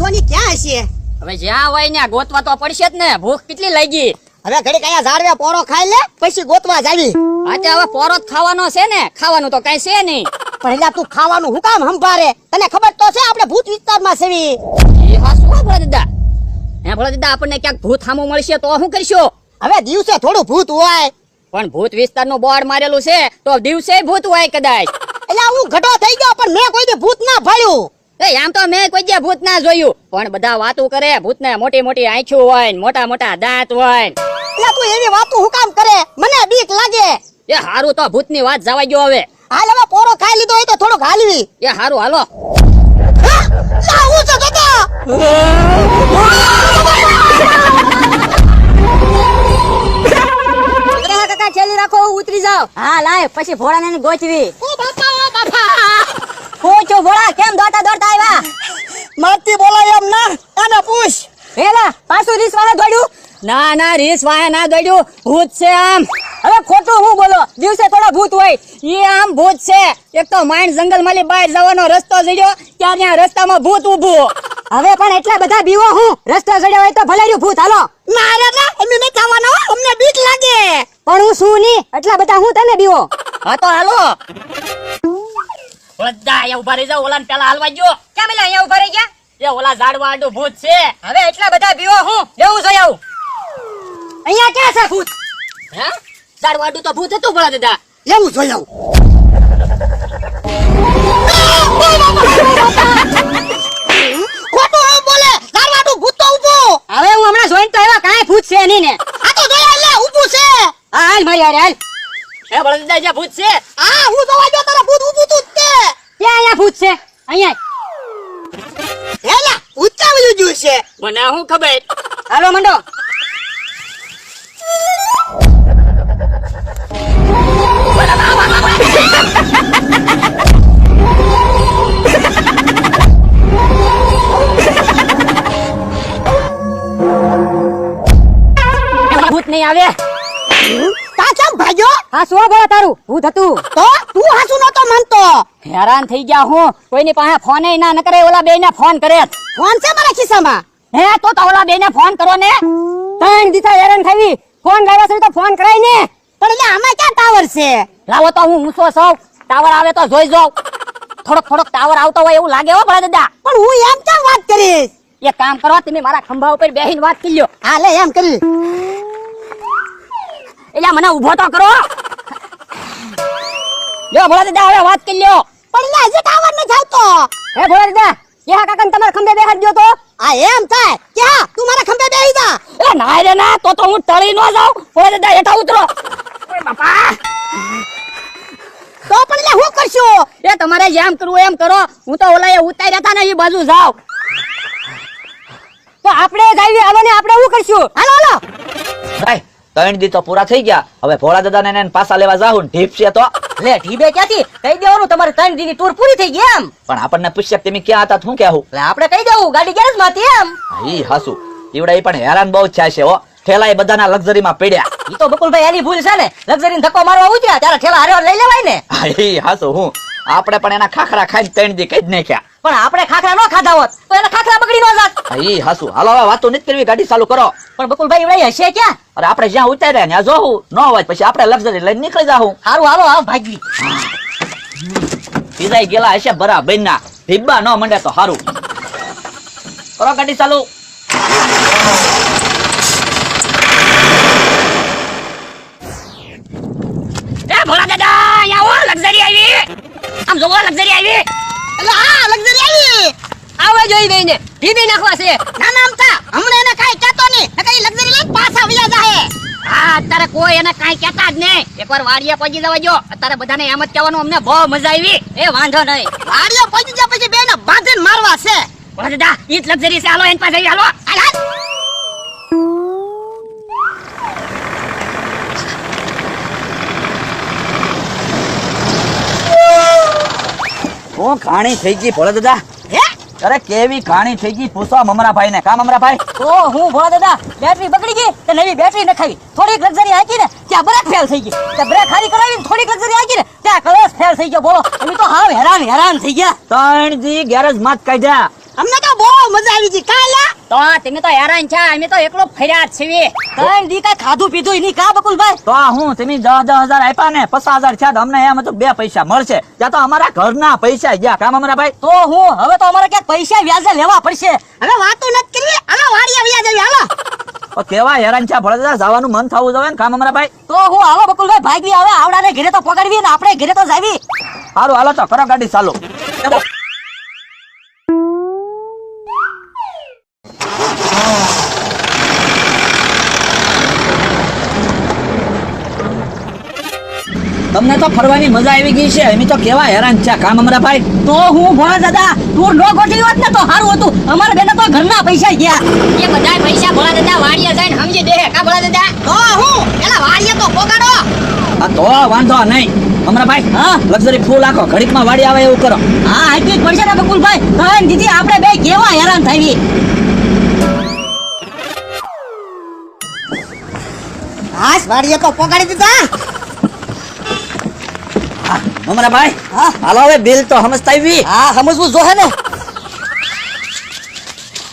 ગોથવાની ક્યાં હશે? હવે જ્યાં હોય ત્યાં ગોતવા તો પડશે જ ને. ભૂખ કેટલી લાગી? હવે ઘડી કયા ઝાડવે પોરો ખાઈ લે પછી ગોતવા જાવી. આજે હવે પોરો જ ખાવાનો છે ને. ખાવાનું તો કઈ છે નહીં. પહેલા તું ખાવાનું હું કામ સંભારે તને ખબર તો છે આપણે ભૂત વિસ્તારમાં સેવી. એ હા શું ભોળા દાદા? હે ભોળા દાદા આપણને ક્યાંક ભૂત સામું મળશે તો શું કરશો? હવે દિવસે થોડું ભૂત હોય. પણ ભૂત વિસ્તારનું બોર્ડ મારેલું છે તો દિવસે ભૂત હોય કદાચ. એટલે હું ઘટો થઈ ગયો પણ મેં કોઈ ભૂત ના ભાળ્યું એ આમ તો મેં કોઈ જ્યાં ભૂત ના જોયું. પણ બધા વાતો કરે ભૂત ને મોટી મોટી આંખ્યું હોય ને મોટા મોટા દાંત હોય ને. એટલે તું એવી વાતો હું કામ કરે? મને બીક લાગે. એ હારું તો ભૂતની વાત જવા ગયો હવે. હાલ હવે પોરો ખાઈ લીધો હોય તો થોડોક હાલવી. એ હારું હાલો? છે કાકા છેલી રાખો ઉતરી જાવ હા લાય પછી ભોળાને ગોચવી હું છું ભોળા કેમ દોડતા દોડતા આવ્યા? મારતી બોલાય એમ ના આને પૂછ. હેલા પાછું રીસ વાળા દોડ્યું? ના ના રીસ વાળા ના દોડ્યું. ભૂત છે આમ. હવે ખોટું હું બોલો? દિવસે થોડો ભૂત હોય. એ આમ ભૂત છે. એક તો માઇન્ડ જંગલમાંથી બહાર જવાનો રસ્તો જડ્યો ત્યાં ત્યાં રસ્તામાં ભૂત ઊભું હવે પણ એટલા બધા બીવો હું? રસ્તો જડ્યો હોય તો ભલે રહ્યું ભૂત હાલો. મારે ના અમે નથી આવવાના અમને બીક લાગે. પણ હું શું નહીં? એટલા બધા હું તને બીવો? હા તો હાલો. બધા અહીંયા ઊભા રહી જાઓ ઓલા પેલા હાલવા ગયો. કેમ એટલે અહીંયા ઊભા રહી ગયા? એ ઓલા ઝાડવા આડું ભૂત છે. હવે એટલા બધા બીવો હું એવું જોઈ આવું. અહીંયા ક્યાં છે ભૂત? હે? ઝાડવા આડું તો ભૂત હતું ભલા દાદા. એવું જોઈ આવું. ખોટું બોલે. ધારવાડું ભૂત તો ઊભું. હવે હું હમણાં જોઈને તો એવા કાંઈ ભૂત છે નહીં ને. આ તો જોયા લે ઊભું છે. હા હાલ મારી હારે હાલ. એ ભલા દાદા ભૂત છે. હા હું જોવા ગયો તારા ભૂત ઉભું તે. ક્યાં અહીંયા ભૂત છે. અહીંયા ભૂત મને શું ખબર? હાલો મંડો. ભૂત નહીં આવે. તા કેમ ભાગ્યો? હા શું બોલા તારું? ભૂત હતું. તો તું હાસુ નતો હેરાન થઈ ગયા હું. કોઈની પાસે ફોન ના ન કરે ઓલા બે ને ફોન કરે ફોન છે મારા ખિસ્સામાં? હે તો તો ઓલા બે ને ફોન કરો ને. ત્રણ દીધા હેરાન થઈ. ફોન ગાવ્યા છે તો ફોન કરાય ને. પણ એટલે આમાં ક્યાં ટાવર છે? લાવો તો હું ઊંચો સૌ ટાવર આવે તો જોઈ જાઉં. થોડોક થોડોક ટાવર આવતો હોય એવું લાગે હો ભલા દાદા. પણ હું એમ ક્યાં વાત કરીશ? એક કામ કરો તમે મારા ખંભા ઉપર બેહીને વાત કરી લ્યો. હા લે એમ કરી. એટલે મને ઊભો તો કરો. લ્યો ભલા દાદા હવે વાત કરી લ્યો. પણ હજી ટાવર નથી જાવતો હે ભોળા કે હા કાકા તમારા ખંભે બેહાડ ગયો તો. આ એમ થાય? ક્યાં? તું મારા ખંભે બેહી જા. એ ના રે ના તો તો હું ટળી ન જાઉં. ભોળા દાદા હેઠા ઉતરો. ઓય બાપા. તો પણ લે હું કરશું? એ તમારે જેમ કરવું એમ કરો. હું તો ઓલા એ ઉતાર્યા હતા ને એ બાજુ જાવ તો આપણે જાવી હાલો ને આપણે શું કરશું? હાલો હાલો. ભાઈ ત્રણ દી તો પૂરા થઈ ગયા. હવે ભોળા દાદા ને પાછા લેવા જાઉં ને ઢીપ છે તો. લે ઢીબે ક્યાંથી? કહી દેવાનું તમારે ત્રણ દીની ટૂર પૂરી થઈ ગઈ એમ. પણ આપણને પૂછશે તમે ક્યાં હતા શું હું એટલે આપણે કહી દેવું ગાડી ગેરેજમાંથી એમ. ઈ હાસુ. ઈવડા પણ હેરાન બહુ જ થાય છે હો. ઠેલા એ બધાના લક્ઝરી માં પડ્યા. ઈ તો બકુલભાઈ એની ભૂલ છે ને. લક્ઝરી ધક્કો મારવા ઉતર્યા ત્યારે ઠેલા હારે લઈ લેવાય ને. હા, હાસુ હું. આપણે પણ એના ખાખરા ખાઈ ત્રણ દી કઈ જ નાખ્યા. પણ આપણે ખાખરા ન ખાધા હોત તો એના ખાખરા બગડી ન જાત. ઈ હાસુ. હાલો હવે વાતો નથી કરવી ગાડી ચાલુ કરો. પણ બકુલભાઈ એવડાઈ હશે ક્યાં? અરે આપણે જ્યાં ઉતાર્યા ત્યાં જોવું ન હોય પછી આપણે લક્ઝરી લઈને નીકળી જાહું હારું હાલો આવ ભાગવી બીજા ગેલા હશે બરાબર ના ઢીબા ન મંડે તો હારું. કરો ગાડી ચાલુ એ ભોળા દાદા અહીંયા આવો લક્ઝરી આવી આમ જોવો લક્ઝરી આવી એટલે હા લક્ઝરી આવી જોઈ બેને ઢીબી નાખવા છે. ના નામ તા હમણે એને કાઈ કહેતો નહીં. નકર લક્ઝરી લઈને પાછા વિયા જાહે. હા અત્યારે કોઈ એને કાઈ કહેતા જ નહીં. એકવાર વાડિયા પહોંચી જવા જો અત્યારે બધાને એમ જ કહેવાનું અમને બહુ મજા આવી. એ વાંધો નહીં. વાડીઓ પહોંચી ગયા પછી બેને બાંધીને મારવા છે. ભોળા દાદા ઈ લક્ઝરી છે. હાલો એન પાસે હાલો. હું ઘાણી થઈ ગઈ ભોળા દાદા? અરે કેવી કાણી થઈ ગઈ. પૂછો મમરાભાઈ ને કા મમરાભાઈ? ઓ, હું ભોળા દાદા. બેટરી બગડી ગઈ તો નવી બેટરી નખાવી. થોડીક લક્ઝરી હાકી ને ત્યાં બ્રેક ફેલ થઈ ગઈ. ત્યાં બ્રેક હારી કરાવી થોડીક લક્ઝરી હાકી ને ત્યાં થઈ ગયો બોલો. અમે તો હાવ હેરાન હેરાન થઈ ગયા. ત્રણ દી ગેરેજમાં કાઢ્યા. અમને તો બહુ મજા આવી ગઈ કાલે તો તમે તો હેરાન છે અમે તો એકલો ફર્યા છીએ. ત્રણ દી કઈ ખાધું પીધું એની કા બકુલભાઈ? તો હું તમે દસ દસ હજાર આપ્યા ને પચાસ હજાર થયા અમને એમ હતું બે પૈસા મળશે. ત્યાં તો અમારા ઘરના પૈસા ગયા. કામ અમારા ભાઈ તો હું હવે તો અમારે ક્યાંક પૈસા વ્યાજે લેવા પડશે. હવે વાતો નથી કરવી. હાલો વાડીએ વ્યા જવી હાલો. કેવા હેરાન છે ભળેદાર જવાનું મન થવું જોઈએ ને કામ અમારા ભાઈ. તો હું હાલો બકુલભાઈ ભાગવી આવે, આવડાને ઘરે તો પકડવી ને આપણે ઘરે તો જાવી. સારું હાલો તો કરો ગાડી ચાલુ. તમને તો ફરવાની મજા આવી ગઈ છે. અમે તો કેવા હેરાન છે કામ અમારા ભાઈ. તો હું ભોળા દાદા તું નો ગોઠવી હોત ને તો સારું હતું. અમારા બેને તો ઘરના પૈસા ગયા. એ બધા પૈસા ભોળા દાદા વાડીએ જઈને સમજી દે. કા ભોળા દાદા? તો હું. એલા વાડીએ તો પોગાડો. આ તો વાંધો નહીં. અમારા ભાઈ હા? લક્ઝરી ફૂલ આખો ઘડીકમાં વાડી આવે એવું કરો. હા જ પડશે ને બકુલભાઈ. ત્રણ દીદી આપણે બે કેવા હેરાન થાવી હાસ વાડીએ તો પોગાડી દીધા. અમારા ભાઈ હા. હાલો હવે બિલ તો સમજતા આવી હા સમજવું જોહે ને.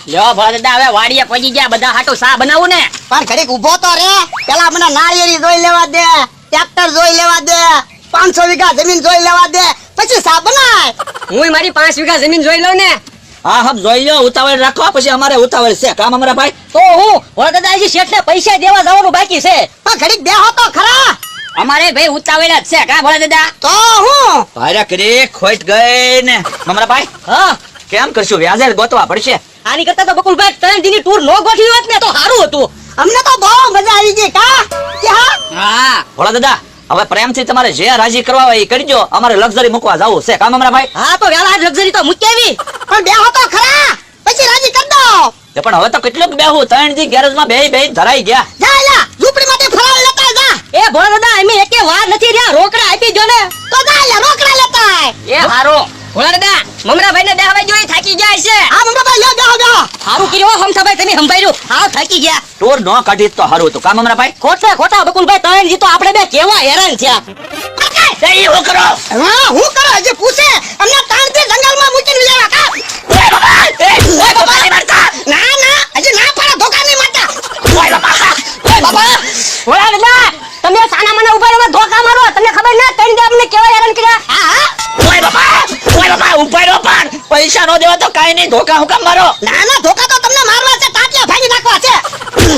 લ્યો ભોળા હવે વાડીએ પહોંચી ગયા બધા હાટો સા બનાવું ને. પણ ઘડીક ઊભો તો રે. પેલા મને નાળિયેરી જોઈ લેવા દે ટ્રેક્ટર જોઈ લેવા દે પાંચસો વીઘા જમીન જોઈ લેવા દે પછી સા બનાય? હું મારી પાંચ વીઘા જમીન જોઈ લઉં ને. હા હમ જોઈ લો ઉતાવળ રાખો પછી અમારે ઉતાવળ છે. કામ અમારા ભાઈ? તો હું ભોળા શેઠને પૈસા દેવા જવાનું બાકી છે. પણ ઘડીક બેહો તો ખરા. અમારે ભાઈ ઉતાવળ જ છે કા ભોળા દાદા? તો હું? ભારે કરી ખોટ ગઈ ને મમરા ભાઈ હા. કેમ કરશું? વ્યાજે ગોતવા પડશે. આની કરતા તો બકુલભાઈ ત્રણ દિની ટૂર નો ગોઠવી હોત ને તો સારું હતું. અમને તો બહુ મજા આવી ગઈ કા? હા? હા. ભોળા દાદા હવે પ્રેમથી તમારે જે રાજી કરવા હોય એ કરજો. અમારે લક્ઝરી મૂકવા જવું છે કામ અમારા ભાઈ? હા તો વેલા લક્ઝરી તો મૂકેવી પણ બેહો તો ખરા. પછી રાજી કર દો. પણ હવે તો કેટલું બેહું. ત્રણ દી ગેરેજમાં બે બે ધરાઈ ગયા જા એલા ઝૂંપડી માંથી ફરાળ લેતા જા એ ભોળા દાદા અમે એકે વાર નથી રહ્યા રોકડા આપી જો ને તો જા એલા રોકડા લેતા એ હારો ભોળા દાદા મમરા ભાઈ ને બેહવા જોઈ થાકી છે હા ભાઈ યો કર્યું તમે હા ગયા ટોર ન કાઢી તો સારું હતું કામ અમારા ભાઈ ખોટા ખોટા બકુલભાઈ ત્રણ જી તો આપણે બે કેવા હેરાન થયા એ હું કરો હા હું કરો પૂછે અમને તાણથી જંગલમાં મૂકીને લેવા કા ઓય બાબા એ બાબા નહીં મારતા ના ના હજી ના પાડો ધોકા નહીં મારતા ઓય બાબા ઓય બાબા ભોળા દાદા તમે સાના મને ઊભા રહેવા ધોકા મારો તમને ખબર ના ત્રણ દી હા? ઓય ઓય પણ. પૈસા નો દેવા તો કાઈ નહીં ધોકા હુકમ મારો. ના ના ધોકા તો તમને મારવા છે ટાટિયા ભાંગી નાખવા છે.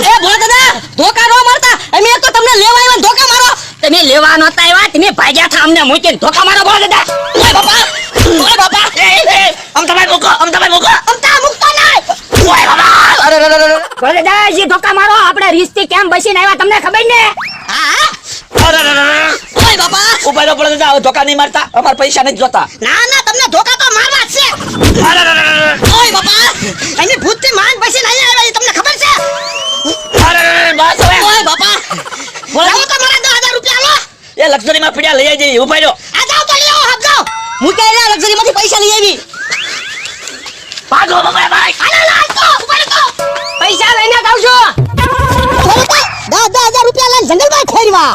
એ ભોળા ધોકા નો મારતા અમે તો તમને લેવા આવ્યા ધોકા મારો. તમે લેવા નતા આવ્યા તમે ભાગ્યા થા અમને મૂકીને ધોકા મારો ભોળા ઓય બાપા ઓય બાપા. એ એ અમ તમે મૂકો અમ તમે મૂકો. અમતા મૂકતો નહીં. ઓય બાબા અરે અરે અરે દાદા ધોકા મારો આપણે રીસ્તી કેમ બસીને આવ્યા તમને ખબર ને? હા અરે અરે ઓય બાપા. નો પડે દાદા. ધોકા નહીં મારતા. અમાર પૈસા નહીં જોતા. ના ના તમને ધોકા તો મારવા જ છે. ઓય બાપા. એની ભૂતથી માન પછી નહીં આવ્યા તમને ખબર છે? બસ હવે. ઓય બાપા. લાવો તો મારા દસ રૂપિયા લો. એ લક્ઝરી માં પીડ્યા લઈ આવી ઊભા નો આ જાવ તો લ્યો જાવ હું કે રહ્યા? લક્ઝરી માંથી પૈસા લઈ આવી. ભાગો બાપા ભાઈ. હાલો લાલ તો. પૈસા લઈને જાવ દસ દસ રૂપિયા લઈને જંગલમાં ફેરવા.